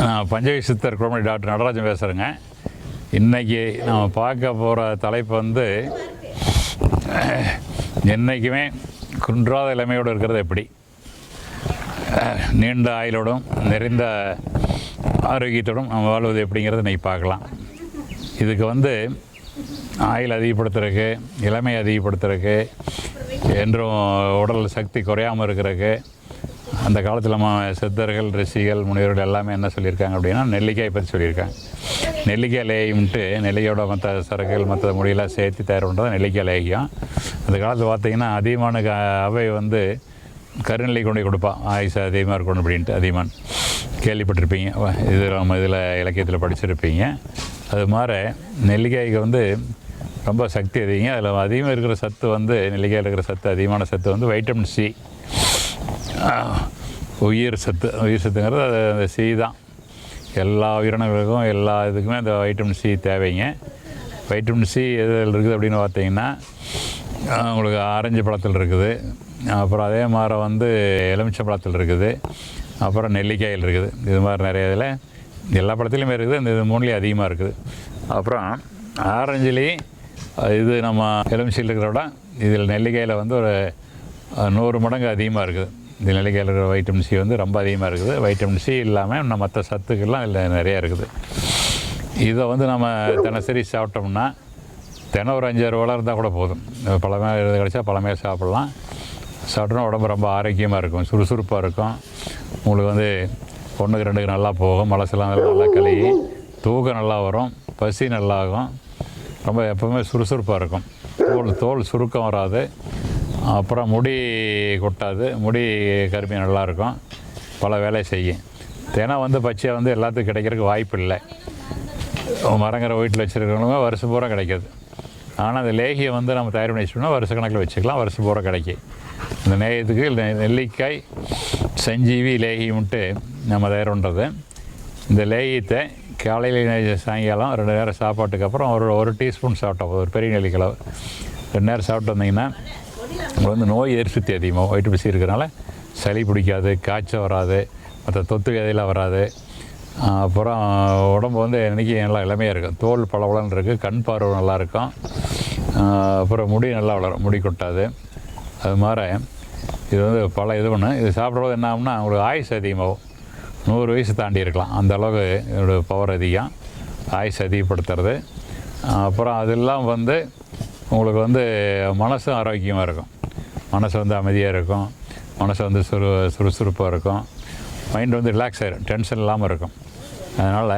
நான் பஞ்சவி சித்தர் குழந்தை டாக்டர் நடராஜன் பேசுகிறேங்க இன்றைக்கி நம்ம பார்க்க போகிற தலைப்பு வந்து என்றைக்குமே குன்றாத இளமையோடு இருக்கிறது எப்படி? நீண்ட ஆயுளோடும் நிறைந்த ஆரோக்கியத்தோடும் நம்ம வாழ்வது எப்படிங்கிறத இன்றைக்கி பார்க்கலாம். இதுக்கு வந்து ஆயில் அதிகப்படுத்துறதுக்கு இளமை அதிகப்படுத்துறதுக்கு என்றும் உடல் சக்தி குறையாமல் இருக்கிறதுக்கு அந்த காலத்தில் நம்ம சித்தர்கள் ரிஷிகள் முனிவர்கள் எல்லாமே என்ன சொல்லியிருக்காங்க அப்படின்னா நெல்லிக்காய் பற்றி சொல்லியிருக்காங்க. நெல்லிக்காய் லேயம்ட்டு நெல்லிக்காயோட மற்ற சரக்குகள் மற்ற முடியெல்லாம் சேர்த்து தயார் பண்ணுறது நெல்லிக்காய் லேகியம் அந்த காலத்தில் பார்த்தீங்கன்னா அதிகமான க அவை வந்து கருநெல்லி கொண்டு போய் கொடுப்பான் ஆயுசு அதிகமாக இருக்கணும் அப்படின்ட்டு அதிகமாக கேள்விப்பட்டிருப்பீங்க. இது நம்ம இதில் இலக்கியத்தில் படிச்சிருப்பீங்க. அது மாதிரி நெல்லிக்காய்க்கு வந்து ரொம்ப சக்தி அதிகம். அதில் அதிகமாக இருக்கிற சத்து வந்து நெல்லிக்காயில் இருக்கிற சத்து அதிகமான சத்து வந்து வைட்டமின் சி. உயிர் சத்து உயிர் சத்துங்கிறது அது அந்த சி தான். எல்லா உயிரினங்களுக்கும் எல்லா இதுக்குமே அந்த வைட்டமின் சி தேவைங்க. வைட்டமின் சி எதில் இருக்குது அப்படின்னு பார்த்தீங்கன்னா உங்களுக்கு ஆரஞ்சு பழத்தில் இருக்குது. அப்புறம் அதே மாதிரி வந்து எலுமிச்சை பழத்தில் இருக்குது. அப்புறம் நெல்லிக்காயில் இருக்குது. இது மாதிரி நிறைய இதில் எல்லா பழத்துலேயுமே இருக்குது. இந்த இது மூணுலேயும் அதிகமாக இருக்குது. அப்புறம் ஆரஞ்சுலேயும் இது நம்ம எலுமிச்சையில் இருக்கிறத விட இதில் நெல்லிக்காயில் வந்து ஒரு நூறு மடங்கு அதிகமாக இருக்குது. இந்த நெல்லிக்காயில் இருக்கிற வைட்டமின் சி வந்து ரொம்ப அதிகமாக இருக்குது. வைட்டமின் சி இல்லாமல் இன்னும் மற்ற சத்துக்கள்லாம் இதில் நிறையா இருக்குது. இதை வந்து நம்ம தினசரி சாப்பிட்டோம்னா தினம் ஒரு அஞ்சாறு வேளை இருந்தால் கூட போதும். பழமையாக இது கிடச்சா பழமையாக சாப்பிட்லாம். சாப்பிட்டோன்னா உடம்பு ரொம்ப ஆரோக்கியமாக இருக்கும் சுறுசுறுப்பாக இருக்கும். உங்களுக்கு வந்து ஒன்றுக்கு ரெண்டுக்கு நல்லா போகும் மலசெல்லாம் நல்லா கழுகி தூக்கம் நல்லா வரும் பசி நல்லாகும். ரொம்ப எப்போவுமே சுறுசுறுப்பாக இருக்கும். தோல் தோல் சுருக்கம் வராது. அப்புறம் முடி கொட்டாது. முடி கருமையாக நல்லாயிருக்கும். பல வேலை செய்யும். தினம் வந்து பச்சையாக வந்து எல்லாத்துக்கும் கிடைக்கிறதுக்கு வாய்ப்பு இல்லை. மரங்கிற வீட்டில் வச்சுருக்கிறவங்க வருஷம் பூரா கிடைக்கிது. ஆனால் அந்த லேகியை வந்து நம்ம தயார் பண்ணி வச்சுட்டோம்னா வருஷ கணக்கில் வச்சுக்கலாம். வருஷம் பூரா கிடைக்கும். இந்த நேயத்துக்கு நெ- நெல்லிக்காய் சஞ்சீவி லேகியம்ட்டு நம்ம தயார் பண்ணுறது இந்த லேகியத்தை காலையில் சாயங்காலம் ரெண்டு நேரம் சாப்பாட்டுக்கு அப்புறம் ஒரு ஒரு டீஸ்பூன் சாப்பிட்டா ஒரு பெரிய நெல்லிக்கிழவு ரெண்டு நேரம் சாப்பிட்டு வந்தீங்கன்னா உங்களுக்கு வந்து நோய் எதிர்ப்பு அதிகமாக ஒயிட்டு பசி இருக்கிறனால சளி பிடிக்காது காய்ச்சல் வராது மற்ற தொத்து வியாதியெல்லாம் வராது. அப்புறம் உடம்பு வந்து இன்றைக்கி நல்லா இளமையாக இருக்கும். தோல் பளபளன்னு இருக்குது கண் பார்வை நல்லாயிருக்கும் அப்புறம் முடி நல்லா வளரும். முடி கொட்டாது. அது மாதிரி இது வந்து பல இது ஒன்று இது சாப்பிட்றது என்ன ஆகும்னா உங்களுக்கு ஆயுஸ் அதிகமாகும். நூறு வயசு தாண்டி இருக்கலாம். அந்த அளவுக்கு இதோட பவர் அதிகம். ஆயுஸ் அதிகப்படுத்துறது. அப்புறம் அதெல்லாம் வந்து உங்களுக்கு வந்து மனசும் ஆரோக்கியமாக இருக்கும். மனசு வந்து அமைதியாக இருக்கும். மனசு வந்து சுறு சுறுசுறுப்பாக இருக்கும். மைண்ட் வந்து ரிலாக்ஸ் ஆகிடும் டென்ஷன் இல்லாமல் இருக்கும். அதனால்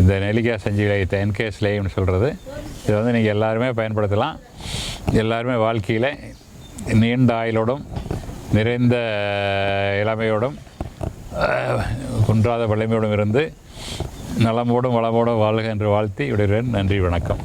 இந்த நெல்லிக்காய் செஞ்சு லைத்த என்கேஸ் லேயம்னு சொல்கிறது இது வந்து நீங்கள் எல்லாருமே பயன்படுத்தலாம். எல்லாருமே வாழ்க்கையில் நீண்ட ஆயுளோடும் நிறைந்த இளமையோடும் குன்றாத வலிமையோடும் இருந்து நலமோடும் வளமோடும் வாழ்க என்று வாழ்த்தி விடுகிறேன் நன்றி வணக்கம்.